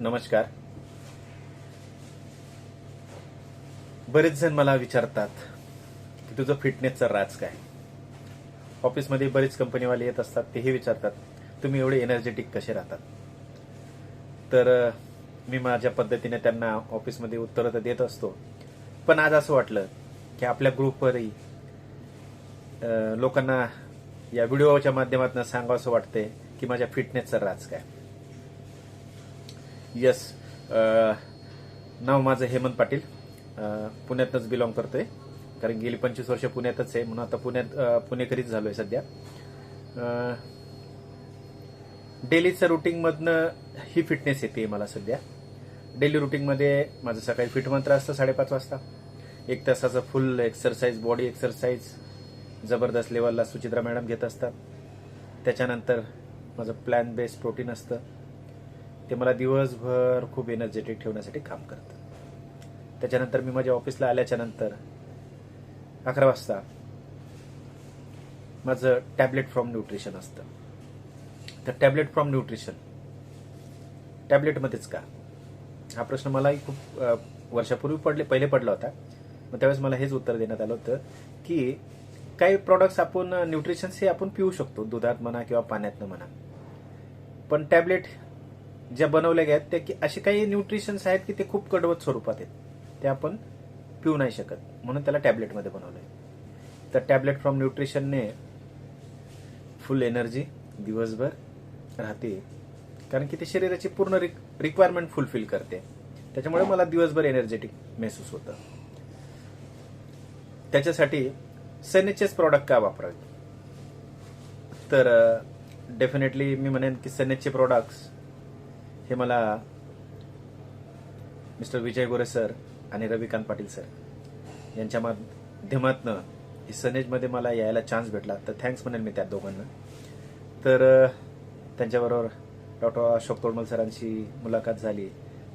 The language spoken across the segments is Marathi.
नमस्कार. बरेच जण मला विचारतात की तुझं फिटनेसचा राज काय? ऑफिसमध्ये बरेच कंपनीवाले येत असतात तेही विचारतात तुम्ही एवढे एनर्जेटिक कसे राहतात? तर मी माझ्या पद्धतीने त्यांना ऑफिसमध्ये उत्तरं तर देत असतो. पण आज असं वाटलं की आपल्या ग्रुपवरही लोकांना या व्हिडिओच्या माध्यमातून सांगावं असं वाटतंय की माझ्या फिटनेसचा राज काय? यस uh, नाव माझं हेमंत पाटील. Uh, पुण्यातच बिलॉंग करतोय. कारण गेली पंचवीस वर्ष पुण्यातच आहे म्हणून आता पुण्यात पुणेकरीच पुणेकरीच झालोय सध्या. डेलीच्या डेलीचं रुटीनमधनं ही फिटनेस येते मला सध्या. डेली रुटीनमध्ये माझं सकाळी फिट मंत्र असतं साडेपाच वाजता. एक तासाचं फुल एक्सरसाइज बॉडी एक्सरसाइज जबरदस्त लेवलला सुचित्रा मॅडम घेत असतात. त्याच्यानंतर माझं प्लॅन बेस्ड प्रोटीन असतं. ते मला दिवसभर खूप एनर्जेटिक ठेवण्यासाठी काम करतं त्याच्यानंतर मी माझ्या ऑफिसला आल्याच्यानंतर अकरा वाजता माझं टॅबलेट फ्रॉम न्यूट्रिशन असतं. तर टॅबलेट फ्रॉम न्यूट्रिशन टॅबलेटमध्येच का? हा प्रश्न मलाही खूप वर्षापूर्वी पडले पहिले पडला होता. मग त्यावेळेस मला हेच उत्तर देण्यात आलं होतं की काही प्रॉडक्ट्स आपण न्यूट्रिशन्स हे आपण पिऊ शकतो दुधात म्हणा किंवा पाण्यातनं म्हणा. पण टॅबलेट ज्या बनवल्या गेल्या आहेत त्या की असे काही न्यूट्रिशन्स आहेत की ते खूप कडवत स्वरूपात आहेत. ते आपण पिऊ नाही शकत. म्हणून त्याला टॅबलेटमध्ये बनवलंय. तर टॅबलेट फ्रॉम न्यूट्रिशनने फुल एनर्जी दिवसभर राहते. कारण की ते शरीराची पूर्ण रिक्वायरमेंट फुलफिल करते. त्याच्यामुळे मला दिवसभर एनर्जेटिक महसूस होतं. त्याच्यासाठी सनेचेच प्रॉडक्ट का वापरावे? तर डेफिनेटली मी म्हणेन की सनेचे प्रॉडक्ट्स हे मला मिस्टर विजय गोरे सर आणि रविकांत पाटील सर यांच्या माध्यमातनं ही सनेजमध्ये मला यायला चान्स भेटला. तर थँक्स म्हणेल मी त्या दोघांना. तर त्यांच्याबरोबर डॉक्टर अशोक तोडमल सरांशी मुलाखत झाली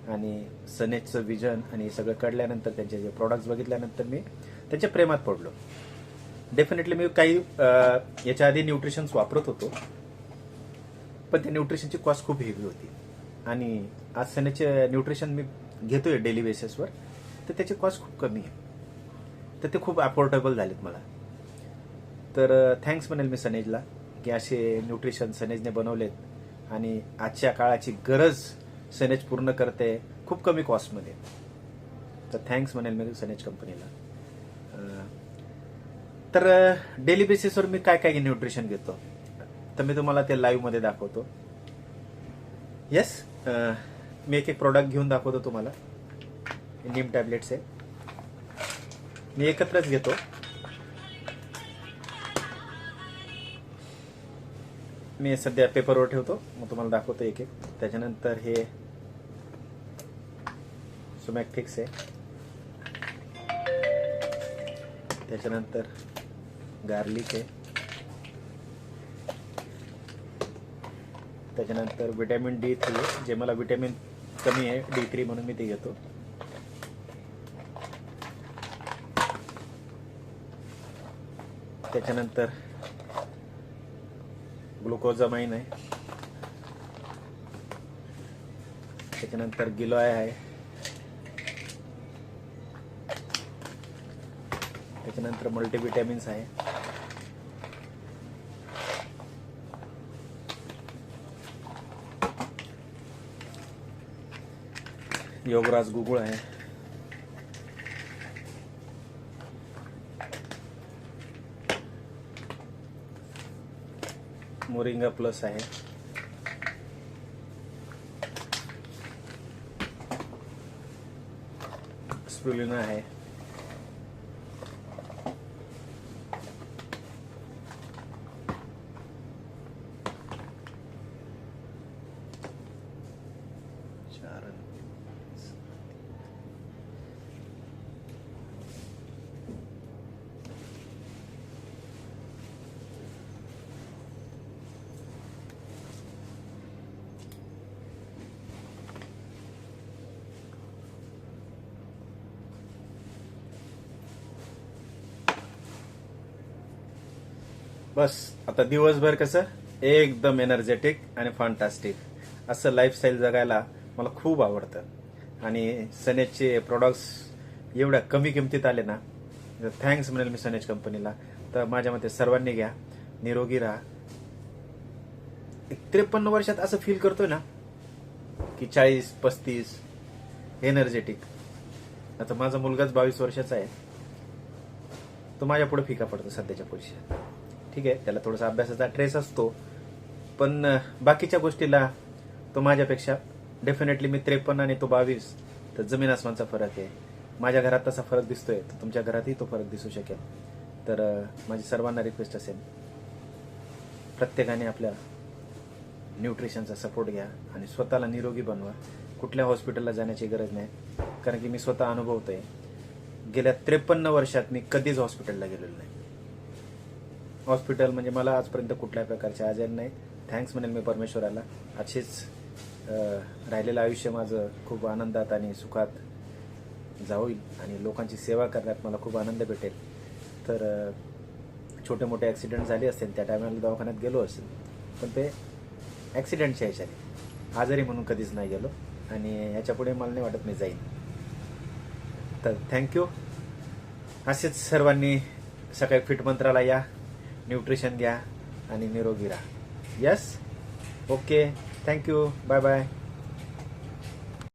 आणि सनेजचं विजन आणि सगळं कळल्यानंतर त्यांचे जे प्रॉडक्ट्स बघितल्यानंतर मी त्यांच्या प्रेमात पडलो. डेफिनेटली मी काही याच्या आधी न्यूट्रिशन्स वापरत होतो. पण त्या न्यूट्रिशनची कॉस्ट खूप हेवी होती. आणि आज सनेचे न्यूट्रिशन मी घेतोय डेली बेसिसवर तर त्याचे कॉस्ट खूप कमी आहे. तर ते खूप अफोर्डेबल झालेत मला. तर थँक्स म्हणेल मी सनेजला की असे न्यूट्रिशन सनेजने बनवलेत आणि आजच्या काळाची गरज सनेज पूर्ण करते खूप कमी कॉस्टमध्ये तर थँक्स म्हणेल मी सनेज कंपनीला तर डेली बेसिसवर मी काय काय न्यूट्रिशन घेतो? तर मी तुम्हाला ते लाईव्हमध्ये दाखवतो. येस मी एक एक प्रोडक्ट घेऊन दाखवतो तुम्हाला. नीम टॅबलेट्स आहे. मी एकत्रच घेतो. मी सध्या पेपरवर ठेवतो. मग तुम्हाला दाखवतो एक एक. त्याच्यानंतर हे सुमॅक्टिक्स आहे. त्याच्यानंतर गार्लिक आहे. त्याच्यानंतर विटॅमिन डी थ्री जे मला विटॅमिन कमी आहे डी थ्री म्हणून मी ते घेतो. त्याच्यानंतर ग्लुकोजामाइन आहे. त्याच्यानंतर गिलॉय आहे. त्याच्यानंतर मल्टीविटॅमिन्स आहे. योगराज गुगुळ आहे. मोरिंगा प्लस आहे. स्प्रुलिना आहे. चार. बस आता दिवसभर कसं एकदम एनर्जेटिक आणि फंटास्टिक असं लाईफस्टाईल जगायला मला खूप आवडतं. आणि सनेजचे प्रॉडक्ट्स एवढ्या कमी किमतीत आले ना थँक्स म्हणेल मी सनेज कंपनीला तर माझ्या मते सर्वांनी घ्या निरोगी राहा. एक त्रेपन्न वर्षात असं फील करतोय ना की चाळीस पस्तीस एनर्जेटिक आता माझा मुलगाच बावीस वर्षाचा आहे. तो माझ्या पुढे फिका पडतो सध्याच्या पोझिशन ठीक आहे त्याला थोडासा अभ्यासाचा ट्रेस असतो. पण बाकीच्या गोष्टीला तो माझ्यापेक्षा डेफिनेटली मी त्रेपन्न आणि तो बावीस तर जमीन आसमानचा फरक आहे. माझ्या घरात तसा फरक दिसतोय तर तुमच्या घरातही तो फरक दिसू शकेल. तर माझी सर्वांना रिक्वेस्ट असेल प्रत्येकाने आपल्या न्यूट्रिशनचा सपोर्ट घ्या आणि स्वतःला निरोगी बनवा. कुठल्या हॉस्पिटलला जाण्याची गरज नाही कारण की मी स्वतः अनुभवतोय. गेल्या त्रेपन्न वर्षात मी कधीच हॉस्पिटलला गेलेलो नाही. हॉस्पिटल म्हणजे मला आजपर्यंत कुठल्याही प्रकारचे आजार नाही. थँक्स म्हणेल मी परमेश्वराला. असेच राहिलेलं आयुष्य माझं खूप आनंदात आणि सुखात जाईल आणि लोकांची सेवा करण्यात मला खूप आनंद भेटेल. तर छोटे मोठे ॲक्सिडेंट झाले असतील त्या टायमाला दवाखान्यात गेलो असेल पण ते ॲक्सिडेंटच्या ह्याच्याने. आजारी म्हणून कधीच नाही गेलो आणि याच्यापुढे मला नाही वाटत मी जाईन. तर थँक्यू असेच सर्वांनी सकाळी फिट मंत्राला या. न्यूट्रिशन घ्या आणि निरोगी राहा. Yes okay thank you bye bye